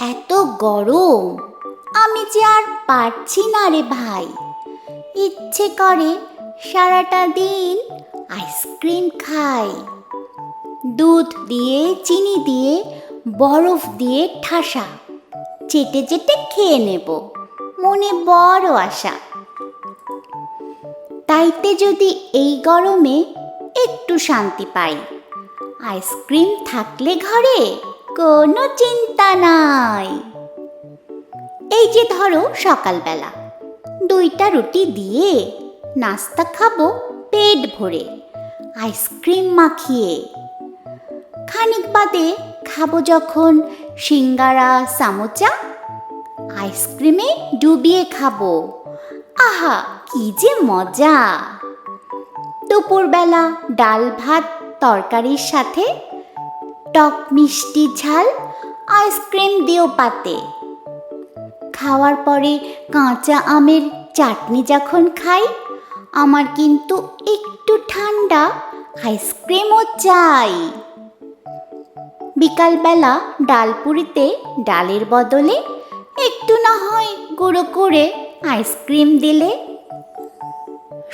এত গরম। আমি যে আর পারছি না রে ভাই। ইচ্ছে করে সারাটা দিন আইসক্রিম খাই। দুধ দিয়ে, চিনি দিয়ে, বরফ দিয়ে ঠাসা। চেটে চেটে খেয়ে নেব। মনে বড় আশা। তাইতে যদি এই গরমে একটু শান্তি পাই। আইসক্রিম থাকলে ঘরে কোনো চিন্তা নাই। এই যে ধরো সকালবেলা, দুইটা রুটি দিয়ে নাস্তা খাব পেট ভরে, আইসক্রিম মাখিয়ে। খানিক বাদে খাব যখন সিঙ্গারা, সামোচা, আইসক্রিমে ডুবিয়ে খাব। আহা, কি যে মজা! দুপুরবেলা ডাল ভাত, তরকারির সাথে টক মিষ্টি ঝাল, আইসক্রিম দিও পাতে। খাওয়ার পরে কাঁচা আমের চাটনি যখন খাই, আমার কিন্তু একটু ঠান্ডা আইসক্রিমও চাই। বিকালবেলা ডালপুরিতে ডালের বদলে একটু না হয় গুঁড়ো করে আইসক্রিম দিলে।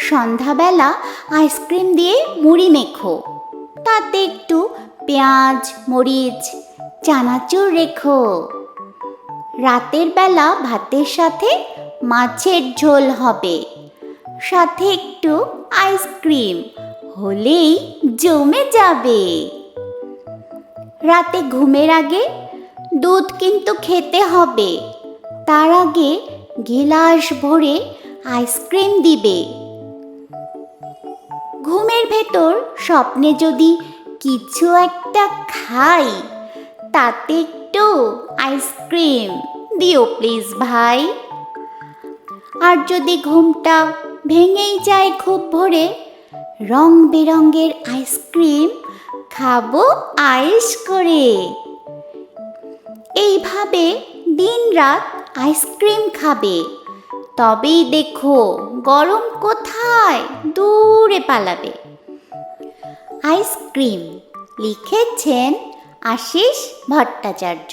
সন্ধ্যাবেলা আইসক্রিম দিয়ে মুড়ি মেখো, তাতে একটু পেঁয়াজ, মরিচ, চানাচুর রেখো। রাতের বেলা ভাতের সাথে মাছের ঝোল হবে। সাথে একটু আইসক্রিম হলেই জমে যাবে। রাতে ঘুমের আগে দুধ কিন্তু খেতে হবে। তার আগে গিলাস ভরে আইসক্রিম দিবে। ঘুমের ভেতর স্বপ্নে যদি কিছু একটা খাই। তাতে একটু আইসক্রিম। দিও প্লিজ ভাই। আর যদি ঘুমটা ভেঙেই যায় খুব ভোরে, রং বেরঙের আইসক্রিম খাব আয়েস করে। এইভাবে দিন রাত আইসক্রিম খাবে। তবেই দেখো গরম কোথায়? দূরে পালাবে। আইসক্রিম। লিখেছেন আশিস ভট্টাচার্য।